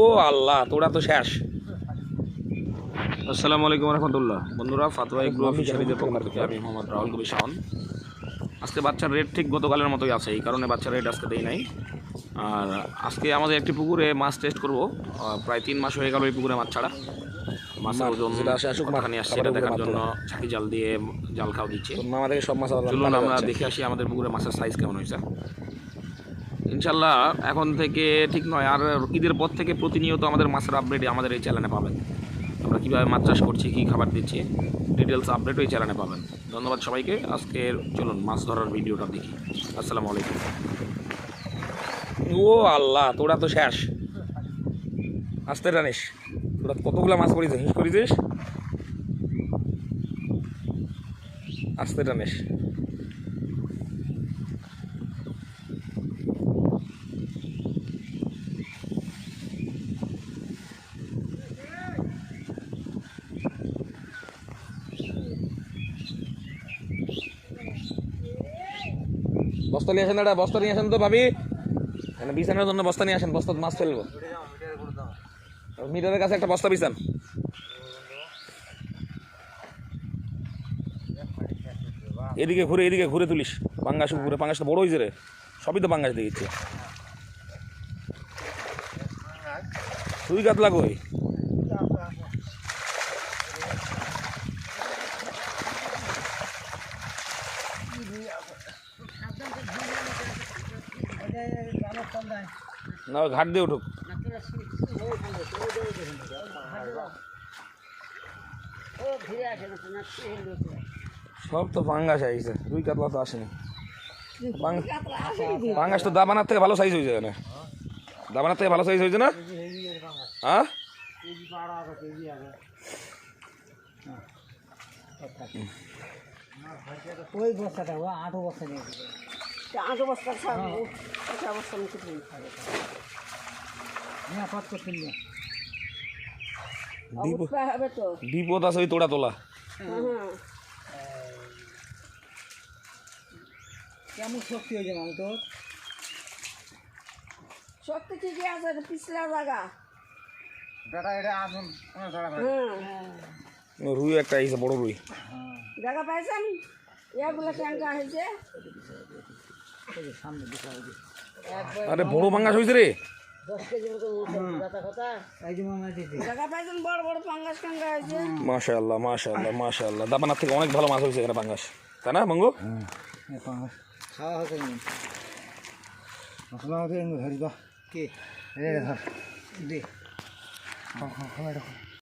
ও আল্লাহ তোরা তো শেষ। আসসালামু আলাইকুম রহমতুল্লাহ। বন্ধুরা ফাতোয়া এগ্রো ফিশারিদের পক্ষ থেকে আমি মোহাম্মদ রাহুল কবির শাওন। আজকে বাচ্চার রেট ঠিক গতকালের মতোই আছে এই কারণে বাচ্চার রেট আজকে দেই নাই। আর আজকে আমাদের একটি পুকুরে মাছ টেস্ট করব। প্রায় তিন মাস হয়ে গেল এই পুকুরে মাছ ছাড়া। মাছের ওজন কতখানি আসছে এটা দেখার জন্য ছাকি জাল দিয়ে জাল খাওয়া দিচ্ছে। তোর সব মাছ চলুন আমরা দেখে আসি আমাদের পুকুরে মাছের সাইজ কেমন হয়েছে। ইনশাল্লাহ এখন থেকে ঠিক নয়। আর ঈদের পর থেকে প্রতিনিয়ত আমাদের মাছের আপডেট আমাদের এই চ্যানেলে পাবেন। আমরা কীভাবে মাছ চাষ করছি, কী খাবার দিচ্ছি ডিটেলস আপডেট ওই চ্যানেলে পাবেন। ধন্যবাদ সবাইকে। আজকে চলুন মাছ ধরার ভিডিওটা দেখি। আসসালামু আলাইকুম। ও আল্লাহ, তোরা তো শেষ। আসতে জানিস তোরা কতগুলো মাছ করেছিস হিস করেছিস আসতে জানিস বস্তা নিয়ে আসেন দাদা, বস্তা নিয়ে আসেন তো ভাবি। এখানে বিছানার জন্য বস্তা নিয়ে আসেন বস্তা মাছ ফেলব। মিটারের কাছে একটা বস্তা বিছান। এদিকে ঘুরে এদিকে ঘুরে তুলিস। পাঙ্গাস ঘুরে পাঙ্গাসটা বড় হয়েছে রে। সবই তো পাঙ্গাস দেখেছি তুই কাতলা কই? না ঘাট দিয়ে উঠুক। সব তো পাঙ্গাস আইছে, রুই কাতলা তো আসেনি। পাঙ্গাস তো দাবানার থেকে ভালো সাইজ হয়েছে এখানে। দাবানার থেকে ভালো সাইজ হয়েছে না? হ্যাঁ? ওই বস্তাটা আটো বস্তা নিয়ে আট বস্তা ছাড়বো মুখে বিপদ আছে ওই তোড়া তোলা কেমন শক্তি হয়েছে মাল তোর শক্তি ঠিকই আছে পিছলা জায়গা বেটা এটা আসুন রুই একটা বড় রুই। জায়গা পাইছেন? ইয়াগুলো ট্যাঙ্কা হয়েছে। আরে বড় পাঙ্গাস হয়েছে রে। দশ কেজি মতো কথা কথা। এই যে মামা দিদি। জায়গা পাইছেন বড় বড় পাঙ্গাস টাঙ্গা হয়েছে। মাশা আল্লাহ মাশা আল্লাহ মাশা আল্লাহ দাবানার থেকে অনেক ভালো মাছ হয়েছে এখানে পাঙ্গাস। তাই না মঙ্গু? খাওয়া মশলা ধরি কে? ধর দে।